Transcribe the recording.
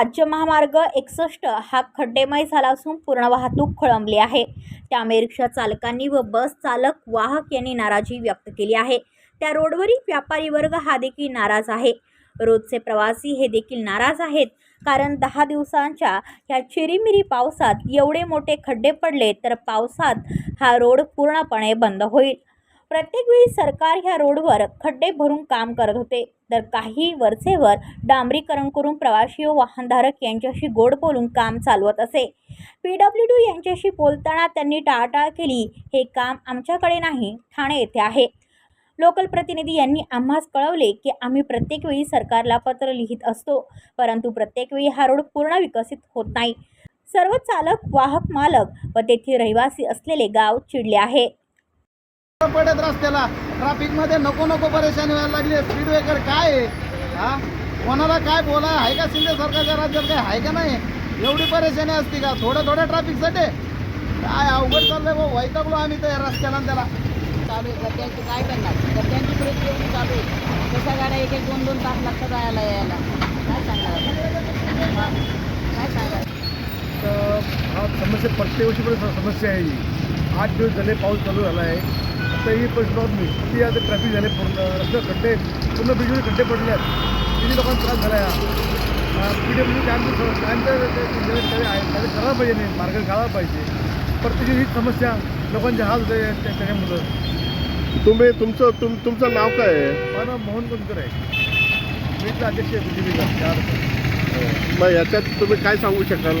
राज्य महामार्ग एकसष्ट हा खड्डेमय झाला असून पूर्ण वाहतूक खोळंबली आहे. त्यामुळे रिक्षा चालकांनी व बस चालक वाहक यांनी नाराजी व्यक्त केली आहे. त्या रोडवरील व्यापारी वर्ग हा देखील नाराज आहे. रोजचे प्रवासी हे देखील नाराज आहेत. कारण दहा दिवसांच्या ह्या चिरीमिरी पावसात एवढे मोठे खड्डे पडले तर पावसात हा रोड पूर्णपणे बंद होईल. प्रत्येक वेळी सरकार ह्या रोडवर खड्डे भरून काम करत होते. तर काही वरचेवर डांबरीकरण करून प्रवासी व वाहनधारक यांच्याशी गोड बोलून काम चालवत असे. पी डब्ल्यू डी यांच्याशी बोलताना त्यांनी टाळाटाळ केली हे काम आमच्याकडे नाही ठाणे येथे आहे. लोकल प्रतिनिधी यांनी आम्हास कळवले की आम्ही प्रत्येक वेळी सरकारला पत्र लिहित असतो परंतु प्रत्येक वेळी हा रोड पूर्ण विकसित होत नाही. सर्व चालक वाहक मालक व तेथील रहिवासी असलेले गाव चिडले आहे. पडत रस्त्याला. ट्रॅफिकमध्ये नको नको परेशानी व्हायला लागली स्पीड ब्रेकर काय आहे? हा? कोणाला काय बोला? आहे का शिंदे सरकारच्या राज्यात काय? आहे का नाही? एवढी परेशानी असते का? थोडं थोड्या ट्रॅफिकसाठी काय अवघड चाललंय भाऊ? वैतागलो आम्ही तर या रस्त्याला त्याला. चालू आहे. गड्ड्यांची काय करणार? गड्ड्यांची परिस्थिती चालू आहे. कशा गाड्या एक एक दोन दोन तास लागतात जायला यायला? काय सांगणार काय सांगाल तर हा समस्या प्रत्येक वर्षी पण समस्या आहे. आठ दिवस झाले पाऊस चालू झाला आहे. आता ही परिस्थिती नाही. किती आता ट्रॅफिक झाले पूर्ण रस्ते खड्डे पूर्ण बिजली खड्डे पडले आहेत. किती लोकांना त्रास झाला आहे पी डब्ल्यू कॅम्प कॅम्प करायला पाहिजे नाही मार्ग काढायला पाहिजे. प्रत्येक ही समस्या लोकांचे हाल होते त्या- त्याच्यामुळं. तुम्ही तुमचं तुम तुमचं नाव काय आहे? माझं मोहन कोणकर आहे. मी इथला अध्यक्ष आहे बी चार मग याच्यात तुम्ही काय सांगू शकाल?